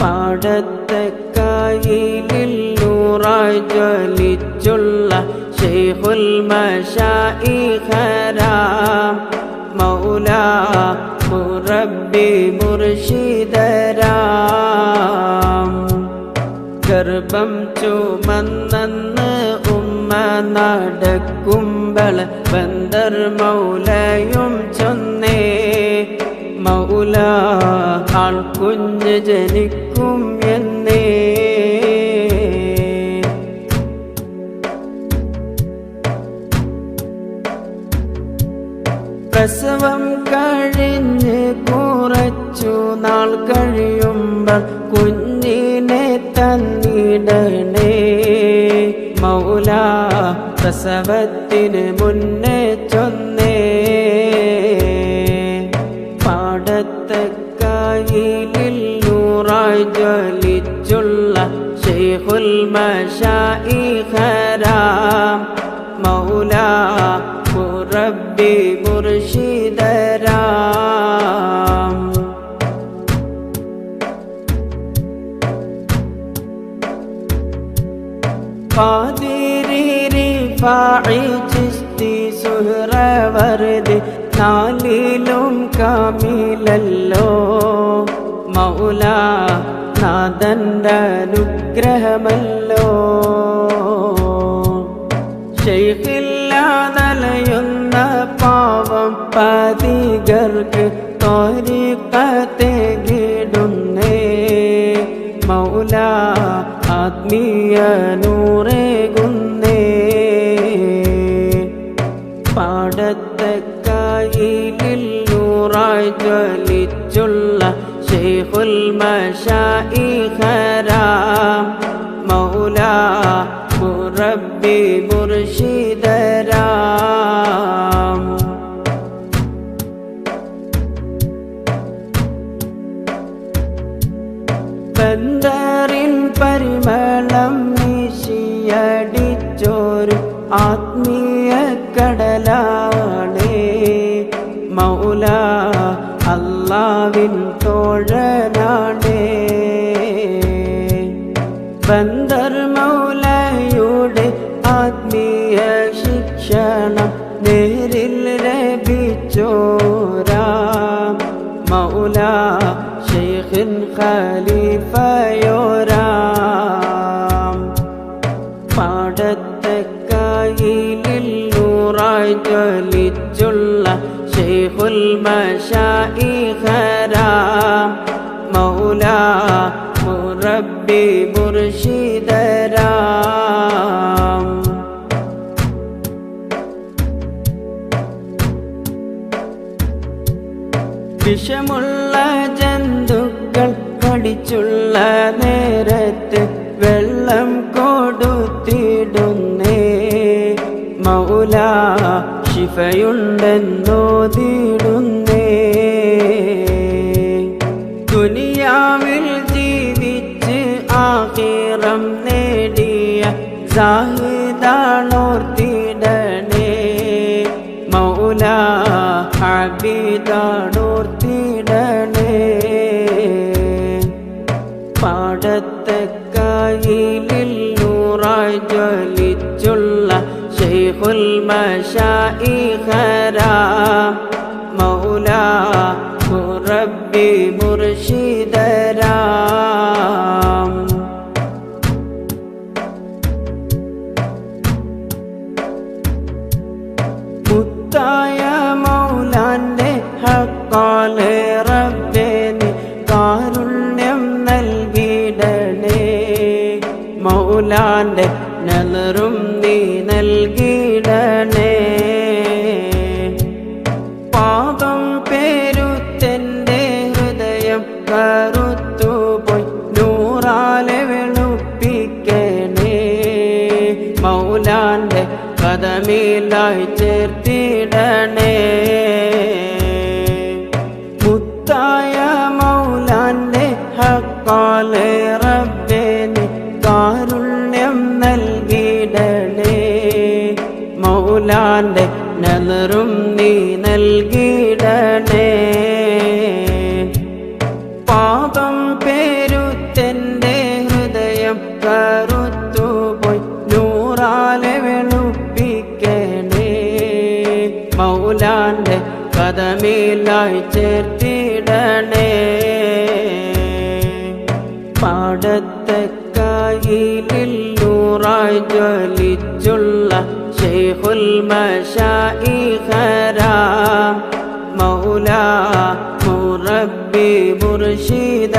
പാടത്തെ കായിലിൽ നൂറായി ജ്വലിച്ചുള്ള ഷെയ്ഖുൽ മഷായിഖരാം മൗല മുറബി മുർഷിദരാം. ഗർഭം ചുമന്നെന്ന് ഉമ്മ നടക്കുമ്പോൾ ബന്ദർ മൗലയും ചൊന്നേ. മൗല ആൾ കുഞ്ഞ് ജനിക്കും എന്നേ പ്രസവം കഴിഞ്ഞ് കുറച്ചു നാൾ കഴിയുമ്പോൾ കുഞ്ഞിനെ തന്നിടണേ. മൗല പ്രസവത്തിന് മുന്നേ ചൊന്നേ. പാടത്തെ ഷെയ്ഖുൽ മഷായിഖരാം മൗല മുറബി മുർഷിദരാം. ഖാദിരി ഫാഇ ചിസ്തി സുഹ്റവർദി നാലിലും കാമിലല്ലോ. മൗല നാദന്റെ അനുഗ്രഹമല്ലോ ഷെയ്ഖില്ലാതലയുന്ന പാവം പതികർക്ക് തോരിക്കത്തെ കിടുന്നേ മൗല ആത്മീയ നൂറേകുന്നേ. പാടത്തെ കായിലിൽ നൂറായി ജ്വലിച്ചുള്ള ഷെയ്ഖുൽ را مولا മുറബി مرشد ബന്ദറിൻ അല്ലാവിൻ തോഴനാണേ. ബന്ദർ മൗലയുടെ ആത്മീയ ശിക്ഷണം നേരിൽ ലഭിച്ചോരാം. മൗല ഷെയ്ഖിൻ ഖലീഫയോരാം ഷെയ്ഖുൽ مولا مربي മുർഷിദരാം. വിഷമുള്ള ജന്തുക്കൾ കടിച്ചുള്ള നേരത്ത് വെള്ളം കൊടുത്തിടുന്നേ. മൗല ശിഫയുണ്ടെന്നോതിടുന്നേ ദുനിയാവിൽ ജീവിച്ച് ആഹിറം നേടിയ സാഹിദാണോർത്തിടണേ. മൗല ഹബീദാണോർത്തിടണേ മഷായിഖരാം മൗല മുറബി മുർഷിദരാം. മുത്തായ മൗലാന്റെ ഹക്കാലെ റബ്ബേന് കാരുണ്യം നൽകിടണേ. മൗലാന്റെ നലറും കഥമിലായി ചേർത്തിടണേ. മുത്തായ മൗലാന്റെ ഹക്കാലെ റബ്ബേന് കാരുണ്യം നൽകിടണേ. മൗലാന്റെ നലറും നീ നൽകിടണേ കഥമിലായി ചേർത്തിടണേ. പാടത്തെ കായിലിൽ നൂറായി ജ്വലിച്ചുള്ള ഷെയ്ഖുൽ മഷായിഖരാം മൗല മുറബി മുർഷിദായ